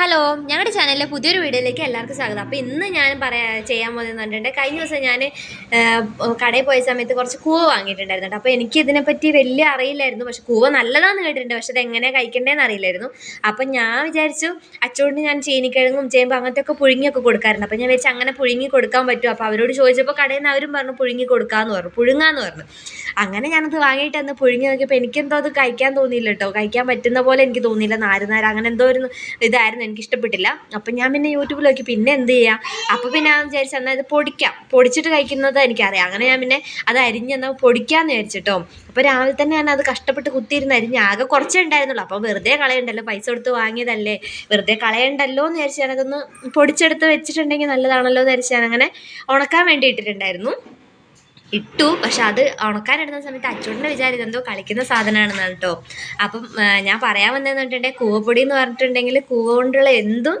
Hello ഞങ്ങളുടെ ചാനലിലെ പുതിയൊരു വീഡിയോയിലേക്ക് എല്ലാവർക്കും സ്വാഗതം. അപ്പോൾ ഇന്ന് ഞാൻ പറയാ ചെയ്യാൻ പോകുന്നതെന്ന് പറഞ്ഞിട്ടുണ്ടെങ്കിൽ കഴിഞ്ഞ ദിവസം ഞാൻ കടയിൽ പോയ സമയത്ത് കുറച്ച് കൂവ വാങ്ങിയിട്ടുണ്ടായിരുന്നു അപ്പോൾ എനിക്ക് ഇതിനെപ്പറ്റി വലിയ അറിയില്ലായിരുന്നു. പക്ഷെ കൂവ നല്ലതാണെന്ന് കേട്ടിട്ടുണ്ട്. പക്ഷെ അത് എങ്ങനെ കഴിക്കേണ്ടതെന്ന് അറിയില്ലായിരുന്നു. അപ്പം ഞാൻ വിചാരിച്ചു അച്ചോണ്ട് ഞാൻ ചീനിക്കിഴങ്ങും ചേമ്പ് അങ്ങനത്തെ ഒക്കെ പുഴുങ്ങിയൊക്കെ കൊടുക്കാറുണ്ട്. അപ്പോൾ ഞാൻ വിചാരിച്ചു അങ്ങനെ പുഴുങ്ങി കൊടുക്കാൻ പറ്റും അപ്പോൾ അവരോട് ചോദിച്ചപ്പോൾ കടയിൽ നിന്ന് അവരും പറഞ്ഞു പുഴുങ്ങി കൊടുക്കാമെന്ന് പറഞ്ഞു പുഴുങ്ങാന്ന് പറഞ്ഞു. അങ്ങനെ ഞാനത് വാങ്ങിയിട്ട് അന്ന് പുഴുങ്ങി നോക്കിയപ്പോൾ എനിക്കെന്തോ അത് കഴിക്കാൻ തോന്നിയില്ല കേട്ടോ കഴിക്കാൻ പറ്റുന്ന പോലെ എനിക്ക് തോന്നിയില്ല. നാര് നാര് അങ്ങനെ എന്തോ ഒരു ഇതായിരുന്നു. എനിക്ക് ഇഷ്ടപ്പെട്ടില്ല. അപ്പം ഞാൻ പിന്നെ യൂട്യൂബിൽ നോക്കി. പിന്നെ എന്ത് ചെയ്യാം? അപ്പോൾ പിന്നെ ഞാൻ വിചാരിച്ചു എന്നാൽ ഇത് പൊടിക്കാം. പൊടിച്ചിട്ട് കഴിക്കുന്നത് എനിക്കറിയാം. അങ്ങനെ ഞാൻ പിന്നെ അത് അരിഞ്ഞെന്നാൽ പൊടിക്കാമെന്ന് വിചാരിച്ചിട്ടോ. അപ്പോൾ രാവിലെ തന്നെ ഞാൻ അത് കഷ്ടപ്പെട്ട് കുത്തിയിരുന്ന് അരിഞ്ഞ് ആകെ കുറച്ചേ ഉണ്ടായിരുന്നുള്ളൂ. അപ്പോൾ വെറുതെ കളയണ്ടല്ലോ. പൈസ കൊടുത്ത് വാങ്ങിയതല്ലേ. വെറുതെ കളയണ്ടല്ലോ എന്ന് വിചാരിച്ച് ഞാനതൊന്ന് പൊടിച്ചെടുത്ത് വെച്ചിട്ടുണ്ടെങ്കിൽ നല്ലതാണല്ലോ എന്ന് വിചാരിച്ച് അങ്ങനെ ഉണക്കാൻ വേണ്ടി ഇട്ടിട്ടുണ്ടായിരുന്നു. ഇട്ടു. പക്ഷെ അത് ഉണക്കാനിടുന്ന സമയത്ത് അച്ചോട്ടിന്റെ വിചാരം ഇതെന്തോ കളിക്കുന്ന സാധനമാണെന്നാണ് കേട്ടോ അപ്പം ഞാൻ പറയാൻ വന്നതെന്ന് പറഞ്ഞിട്ടുണ്ടെങ്കിൽ കൂവപ്പൊടി എന്ന് പറഞ്ഞിട്ടുണ്ടെങ്കിൽ കൂവ കൊണ്ടുള്ള എന്തും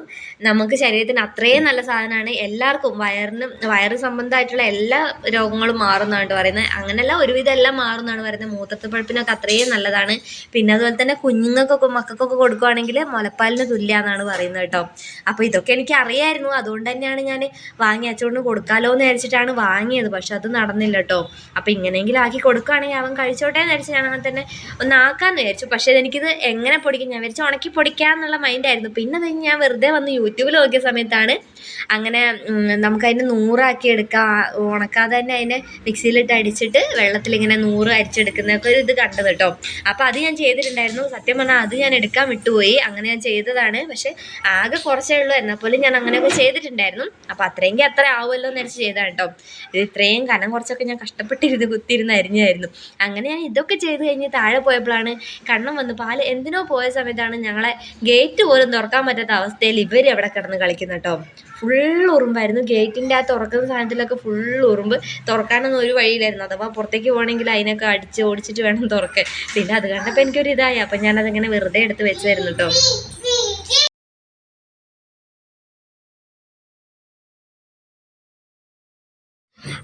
നമുക്ക് ശരീരത്തിന് അത്രയും നല്ല സാധനമാണ്. എല്ലാവർക്കും വയറിന് വയറ് സംബന്ധമായിട്ടുള്ള എല്ലാ രോഗങ്ങളും മാറുന്നതാണ് പറയുന്നത്. അങ്ങനെയല്ല ഒരുവിധം എല്ലാം മാറുന്നതാണ് പറയുന്നത്. മൂത്രത്തിൽ പഴുപ്പിനൊക്കെ അത്രയും നല്ലതാണ്. പിന്നെ അതുപോലെ തന്നെ കുഞ്ഞുങ്ങൾക്കൊക്കെ മക്കൾക്കൊക്കെ കൊടുക്കുവാണെങ്കിൽ മുലപ്പാലിന് തുല്യമാണെന്നാണ് പറയുന്നത് കേട്ടോ അപ്പോൾ ഇതൊക്കെ എനിക്ക് അറിയായിരുന്നു അതുകൊണ്ട് തന്നെയാണ് ഞാൻ വാങ്ങി അച്ചുകൊണ്ട് കൊടുക്കാലോ എന്ന് വിചാരിച്ചിട്ടാണ് വാങ്ങിയത്. പക്ഷെ അത് നടന്നില്ല കേട്ടോ. അപ്പോൾ ഇങ്ങനെയെങ്കിലും ആക്കി കൊടുക്കുകയാണെങ്കിൽ അവൻ കഴിച്ചോട്ടെ എന്ന് വിചാരിച്ച് ഞാൻ അങ്ങനെ തന്നെ ഒന്ന് ആക്കാമെന്ന് വിചാരിച്ചു. പക്ഷേ എനിക്കിത് എങ്ങനെ പൊടിക്കും? ഞാൻ വിചാരിച്ചു ഉണക്കി പൊടിക്കാമെന്നുള്ള മൈൻഡായിരുന്നു പിന്നെ അത് ഞാൻ വെറുതെ വന്ന് യൂട്യൂബിൽ നോക്കിയ സമയത്താണ് അങ്ങനെ നമുക്കതിനെ നൂറാക്കി എടുക്കാം. ഉണക്കാതെ തന്നെ അതിനെ മിക്സിയിലിട്ട് അടിച്ചിട്ട് വെള്ളത്തിൽ ഇങ്ങനെ നൂറ് അരിച്ചെടുക്കുന്നതൊക്കെ ഒരു ഇത് കണ്ടത് കേട്ടോ. അപ്പോൾ അത് ഞാൻ ചെയ്തിട്ടുണ്ടായിരുന്നു. സത്യം പറഞ്ഞാൽ അത് ഞാൻ എടുക്കാൻ വിട്ടുപോയി. അങ്ങനെ ഞാൻ ചെയ്തതാണ്. പക്ഷേ ആകെ കുറച്ചേ ഉള്ളൂ. എന്നാൽ പോലും ഞാൻ അങ്ങനെയൊക്കെ ചെയ്തിട്ടുണ്ടായിരുന്നു. അപ്പോൾ അത്രയെങ്കിൽ അത്ര ആവുമല്ലോ എന്ന് വെച്ച് ചെയ്തതാണ് കേട്ടോ. ഇത് ഇത്രയും കനം കുറച്ചൊക്കെ ഞാൻ കഷ്ടപ്പെട്ടിരുന്ന് കുത്തിയിരുന്ന് അരിഞ്ഞായിരുന്നു. അങ്ങനെ ഞാൻ ഇതൊക്കെ ചെയ്ത് കഴിഞ്ഞ് താഴെ പോയപ്പോഴാണ് കണ്ണം വന്ന് പാൽ എന്തിനോ പോയ സമയത്താണ് ഞങ്ങളെ ഗേറ്റ് പോലും തുറക്കാൻ പറ്റാത്ത അവസ്ഥയിൽ ഇവർ അവിടെ കിടന്ന് കളിക്കുന്നത് കേട്ടോ. ഫുൾ ഉറുമ്പായിരുന്നു. ഗേറ്റിന്റെ ആ തുറക്കുന്ന സാധനത്തിലൊക്കെ ഫുൾ ഉറുമ്പ്. തുറക്കാനൊന്നും ഒരു വഴിയിലായിരുന്നു അഥവാ പുറത്തേക്ക് പോകണമെങ്കിൽ അതിനൊക്കെ അടിച്ച് ഓടിച്ചിട്ട് വേണം തുറക്കാൻ. പിന്നെ അത് കണ്ടപ്പോൾ എനിക്കൊരു ഇതായി അപ്പം ഞാനതിങ്ങനെ വെറുതെ എടുത്ത് വെച്ചായിരുന്നു കേട്ടോ.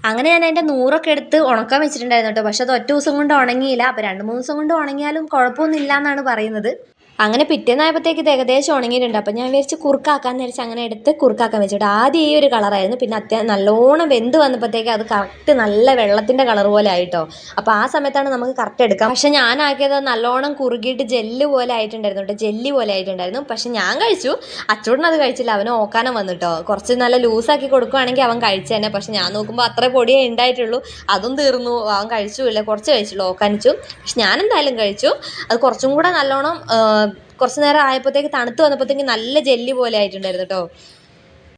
അങ്ങനെ ഞാൻ അതിന്റെ നൂറൊക്കെ എടുത്ത് ഉണക്കാൻ വെച്ചിട്ടുണ്ടായിരുന്നു കേട്ടോ. പക്ഷെ അത് ഒറ്റ ദിവസം കൊണ്ട് ഉണങ്ങിയില്ല. അപ്പോൾ രണ്ട് മൂന്ന് ദിവസം കൊണ്ട് ഉണങ്ങിയാലും കുഴപ്പമൊന്നുമില്ല എന്നാണ് പറയുന്നത്. അങ്ങനെ പിറ്റേന്നായപ്പോഴത്തേക്ക് ഇത് ഏകദേശം ഉണങ്ങിയിട്ടുണ്ട്. അപ്പോൾ ഞാൻ വിചാരിച്ച് കുറുക്കാക്കാന്ന് വിചാരിച്ച് അങ്ങനെ എടുത്ത് കുറുക്കാക്കാൻ വെച്ചിട്ട് ആദ്യം ഈ ഒരു കളറായിരുന്നു പിന്നെ അത്യാവശ്യം നല്ലോണം വെന്ത് വന്നപ്പോഴത്തേക്ക് അത് കറക്റ്റ് നല്ല വെള്ളത്തിന്റെ കളർ പോലെ ആയിട്ടോ. അപ്പോൾ ആ സമയത്താണ് നമുക്ക് കറക്റ്റ് എടുക്കാം. പക്ഷേ ഞാൻ ആക്കിയത് നല്ലോണം കുറുകിയിട്ട് ജെല്ല് പോലെ ആയിട്ടുണ്ടായിരുന്നു കേട്ടോ. ജെല്ലി പോലെ ആയിട്ടുണ്ടായിരുന്നു. പക്ഷേ ഞാൻ കഴിച്ചു. അച്ചോടിന് അത് കഴിച്ചില്ല. അവന് ഓക്കാനം വന്നിട്ടോ കുറച്ച് നല്ല ലൂസാക്കി കൊടുക്കുകയാണെങ്കിൽ അവൻ കഴിച്ചു തന്നെ. പക്ഷെ ഞാൻ നോക്കുമ്പോൾ അത്ര പൊടിയേ ഉണ്ടായിട്ടുള്ളൂ. അതും തീർന്നു. അവൻ കഴിച്ചുമില്ല. കുറച്ച് കഴിച്ചുള്ളൂ. ഓക്കാനിച്ചു. പക്ഷെ ഞാൻ എന്തായാലും കഴിച്ചു. അത് കുറച്ചും കൂടെ നല്ലോണം കുറച്ച് നേരം ആയപ്പോഴത്തേക്ക് തണുത്ത് വന്നപ്പോഴത്തേക്ക് നല്ല ജെല്ലി പോലെ ആയിട്ടുണ്ടായിരുന്നു കേട്ടോ.